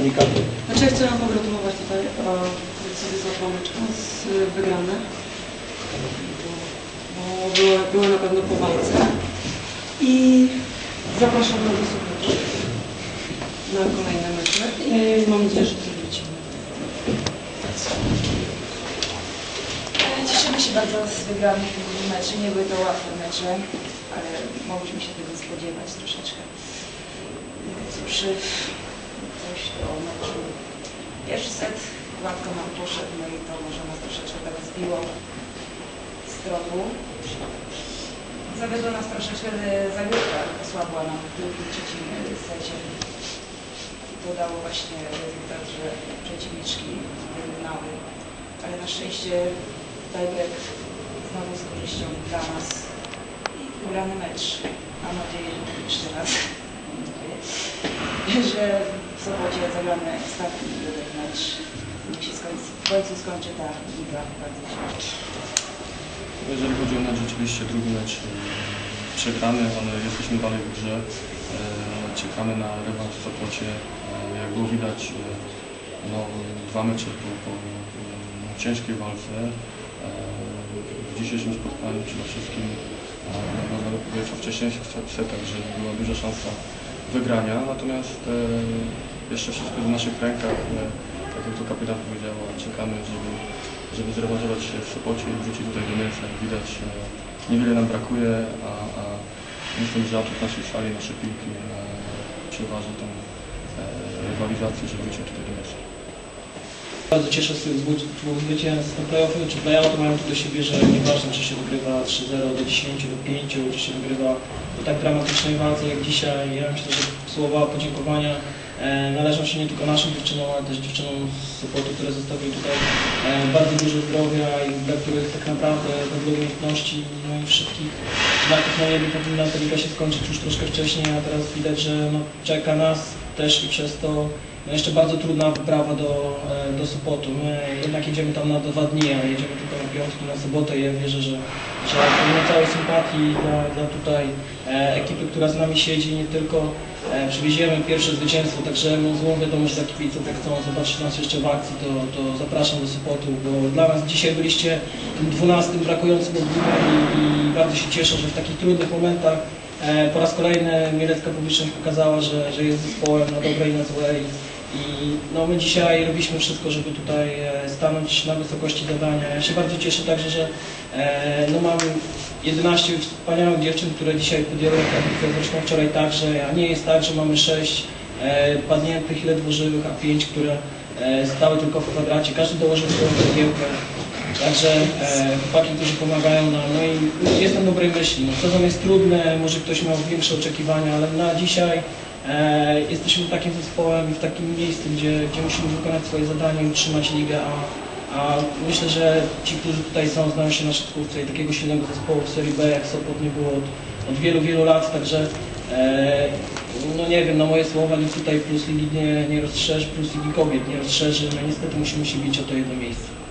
Unikaty. Znaczy ja chciałam pogratulować tutaj sobie złapałeczkę z wygrane. Bo było, było na pewno po walce. I zapraszam na wysłuchać na kolejne mecze. I mam nadzieję, że wrócimy. E, Cieszymy się bardzo z wygranych meczy. Nie były to łatwe mecze, ale mogliśmy się tego spodziewać troszeczkę. Cóż, coś do meczu. Pierwszy set gładko nam poszedł, no i to może nas troszeczkę tak zbiło z tropu. Zawiodła nas troszeczkę e, zagrywka, osłabła nam w drugim, trzecim e, secie. To dało właśnie rezultat, że przeciwniczki wyrównały. Ale na szczęście tiebreak znowu z korzyścią dla nas i wygrany mecz. Mam nadzieję, że jeszcze raz że Sopocie zagramy ostatni mecz. Niech się skończy, w końcu skończy ta liga bardzo. Jeżeli chodzi o mecz, rzeczywiście drugi mecz e, przegrany, ale jesteśmy dalej w grze. E, Czekamy na rewanż w Sopocie. E, Jak było widać, no, dwa mecze po, po e, ciężkiej walce. W dzisiejszym spotkaniu przede wszystkim by powiedzieć o wcześniejszych setach, że była duża szansa wygrania, natomiast jeszcze wszystko w naszych rękach. E, Tak jak to kapitan powiedział, czekamy, żeby żeby zrewanżować się w Sopocie i wrócić tutaj do mięsa. Jak widać, e, niewiele nam brakuje, a, a myślę, że atut naszej sali, nasze piłki e, przeważa tą e, rywalizację, że wrócimy tutaj do mięsa. Bardzo cieszę się z dwóch dwóch zwycięstw na play-offy czy play-out mają to do siebie, że nieważne czy się wygrywa 3-0 do 10 do 5, czy się wygrywa po tak dramatycznej walce jak dzisiaj. Ja myślę, że słowa podziękowania należą się nie tylko naszym dziewczynom, ale też dziewczynom z Sopotu, które zostawiły tutaj e, bardzo dużo zdrowia i dla których tak naprawdę wedle umiejętności no i wszystkich znaków na niebie powinna ta liga się skończyć już troszkę wcześniej, a teraz widać, że no, czeka nas też i przez to no jeszcze bardzo trudna wyprawa do, e, do Sopotu. My jednak jedziemy tam na dwa dni, a jedziemy tylko na piątki, na sobotę i ja wierzę, że, że pomimo całej sympatii dla, dla tutaj e, ekipy, która z nami siedzi, nie tylko e, przywieziemy pierwsze zwycięstwo, także mam złą wiadomość dla kibiców, jak chcą zobaczyć nas jeszcze w akcji, to, to zapraszam do Sopotu, bo dla nas dzisiaj byliście tym dwunastym brakującym ogniwem i, i bardzo się cieszę, że w takich trudnych momentach Po raz kolejny mielecka publiczność pokazała, że, że jest zespołem na dobre i na złe i, i no, my dzisiaj robiliśmy wszystko, żeby tutaj e, stanąć na wysokości zadania. Ja się bardzo cieszę także, że e, no, mam 11 wspaniałych dziewczyn, które dzisiaj podjęły rękawice, zresztą wczoraj także, a nie jest tak, że mamy 6 e, padniętych i ledwo żywych, a 5, które e, stały tylko w kwadracie. Każdy dołożył swoją cegiełkę. Także e, chłopaki, którzy pomagają nam, no i jestem dobrej myśli. No, sezon jest trudny, może ktoś miał większe oczekiwania, ale na dzisiaj e, jesteśmy takim zespołem i w takim miejscu, gdzie, gdzie musimy wykonać swoje zadanie utrzymać ligę, a, a myślę, że ci, którzy tutaj są, znają się na szybkówce i takiego silnego zespołu w Serii B jak Sopot nie było od, od wielu, wielu lat, także e, no nie wiem, na moje słowa nic tutaj plus ligi nie, nie rozszerzy, plus ligi kobiet nie rozszerzy, no niestety musimy się bić o to jedno miejsce.